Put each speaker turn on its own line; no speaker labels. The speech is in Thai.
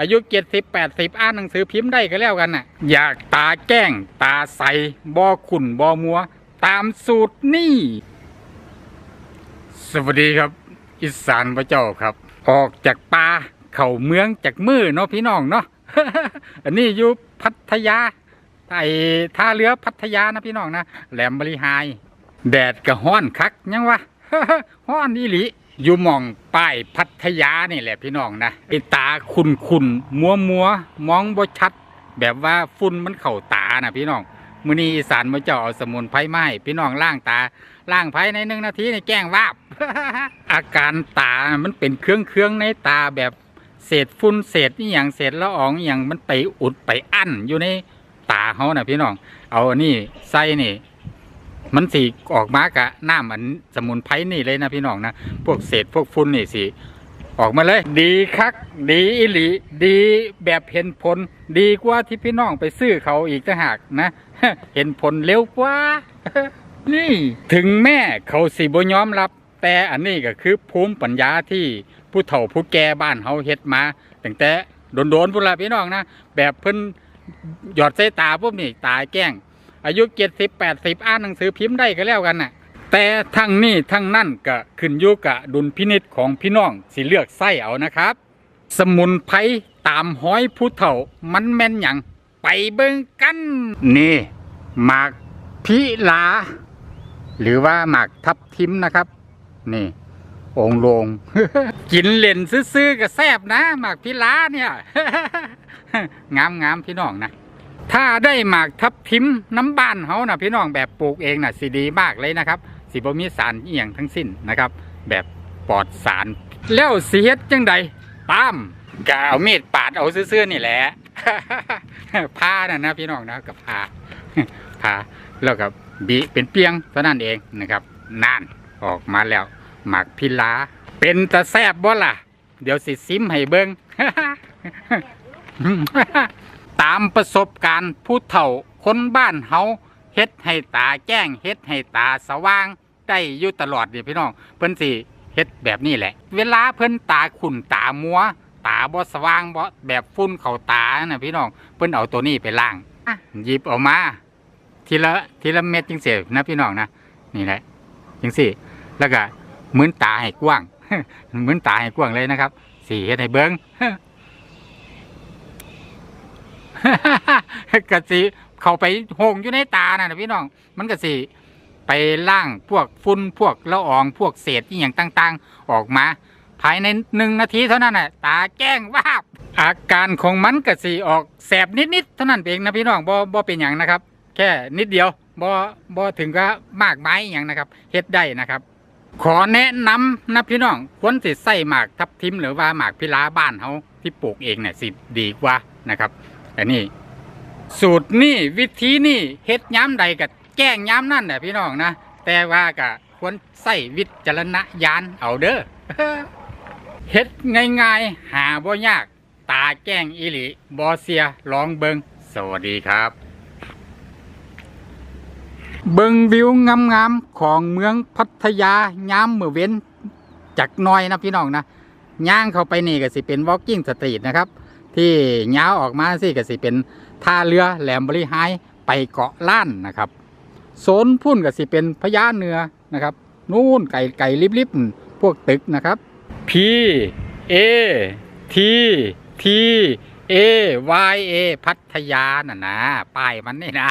อายุเจ็ดสิบแปดสิบอ่านหนังสือพิมพ์ได้ก็แล้วกันน่ะ อยากตาแก้ง ตาใสบอขุ่นบอมัว ตามสูตรนี่ สวัสดีครับอีสานพระเจ้าครับ ออกจากป่าเข่าเมืองจากมือเนาะพี่น้องเนาะ อันนี้อยู่พัทยาไอท่าเรือพัทยานะพี่น้องนะแหลมบริหาย แดดก็ฮ้อนคักยังวะฮ้อนอีหลี อยู่มองป้ายพัทยานี่แหละพี่น้องนะไอตาคุนคุนมัวมัวมองบ่ชัด แบบว่าฝุ่นมันเข่าตานะพี่น้องมือนี้อีสานมาเจ้าเอาสมุนไพรไม้พี่น้องล้างตาล้างภายในหนึ่งนาทีในแกล้งวาบ อาการตามันเป็นเครื่องเครื่องในตาแบบเศษฝุ่นเศษนี่อย่างเศษละอองอย่างมันไปอุดไปอั้นอยู่ในตาเขานะพี่น้อง เอาอันนี้ใส่นี่ มันสีออกมากะน้ำอันสมุนไพรนี่เลยนะพี่น้องนะ พวกเศษพวกฝุ่นนี่สิออกมาเลย ดีคัก ดีอิหลีดีแบบเห็นผล ดีกว่าที่พี่น้องไปซื้อเขาอีกต่างหากนะ เห็นผลเร็วกว่า นี่ถึงแม่เขาสิบ่ยอมรับ แต่อันนี้ก็คือภูมิปัญญาที่ผู้เฒ่าผู้แก่บ้านเฮาเฮ็ดมาตั้งแต่โดนๆพุ่นละพี่น้องนะ แบบเพิ่นหยอดใส่ตาปุ๊บนี่ตายแก้ง อายุเจ็ดสิบแปดสิบอ่านหนังสือพิมพ์ได้ก็แล้วกันน่ะ แต่ทั้งนี้ทั้งนั่นก็ขึ้นอยู่กับดุลพินิษของพี่น้องสิเลือกไส้เอานะครับ สมุนไพรตามห้อยผู้เฒ่ามันแม่นหยังไปเบิ่งกัน นี่หมากพิลา หรือว่าหมากทับทิมนะครับ นี่องลง กินเล่นซื้อๆก็แซบนะหมากพิลาเนี่ย งามๆพี่น้องนะ ถ้าได้หมากทับทิมน้ำบ้านเขานะพี่น้องแบบปลูกเองนะ่ะสิดีมากเลยนะครับ สิบมีสารเอียงทั้งสิ้นนะครับ แบบปลอดสาร แล้วสีเฮ็ดจังใดป้ามกะเอามีดปาดเอาซื่อๆนี่แหละพานะนะพี่น้องนะกับพาพาแล้วกับบีเป็นเปียงเท่านั้นเองนะครับนั่นออกมาแล้ว หมากพิลา เป็นตะแซบบ่ล่ะ เดี๋ยวสิซิมให้เบิง ตามประสบการณ์ผู้เฒ่าคนบ้านเฮาเฮ็ดให้ตาแจ้งเฮ็ดให้ตาสว่างได้อยู่ตลอดนี่พี่น้องเพิ่นสิเฮ็ดแบบนี้แหละ เวลาเพิ่นตาขุ่นตามัว ตาบ่สว่างบ่แบบฟุ้นเข้าตาน่ะพี่น้องเพิ่นเอาตัวนี้ไปล้างอะหยิบออกมาทีละทีละเม็ดจังซี่นะพี่น้องนะนี่แหละจังซี่ แล้วก็หมือนตาให้กว้างหมือนตาให้กว้างเลยนะครับสีเฮ็ดให้เบิ่ง กะสิเข้าไปหงอยู่ในตาน่ะพี่น้อง มันกะสิไปล่างพวกฝุ่นพวกละอองพวกเศษที่อย่างต่างๆ ออกมา ภายในหนึ่งนาทีเท่านั้นน่ะตาแจ้งวาบอาการของมันกะสิออกแสบนิดๆเท่านั้นเองนะพี่น้องบ่บ่เป็นอย่างนะครับ แค่นิดเดียวบ่บ่ถึงก็มากไม้อย่างนะครับเฮ็ดได้นะครับ ขอแนะนำนะพี่น้องควรสิใส่หมากทับทิมหรือว่าหมากพิลาบ้านเฮาที่ปลูกเองเนี่ยสิดีกว่านะครับ อันนี้สูตรนี่วิธีนี่เฮ็ดย้ำใดกับแจ้งย้ำนั่นแหละพี่น้องนะแต่ว่าก็ควรใส่วิจารณญาณเอาเด้อเฮ็ดง่ายๆ หาบ่ยาก ตาแจ้งอีหลีบอเซียลองเบิงสวัสดีครับ เบิงวิวงามๆ ของเมืองพัทยายามเมื่อเว้นจากน้อยนะพี่น้องนะย่างเข้าไปนี่ก็สิเป็น walking street นะครับ ที่ยาวออกมาสิก็สิเป็นท่าเรือแหลมบริหายไปเกาะล้านนะครับโซนพุ่นก็สิเป็นพญาเนือนะครับนู่นไก่ไก่ริบๆพวกตึกนะครับ P A T T A Y A พัทยาน่ะนะป้ายมันนี่นะ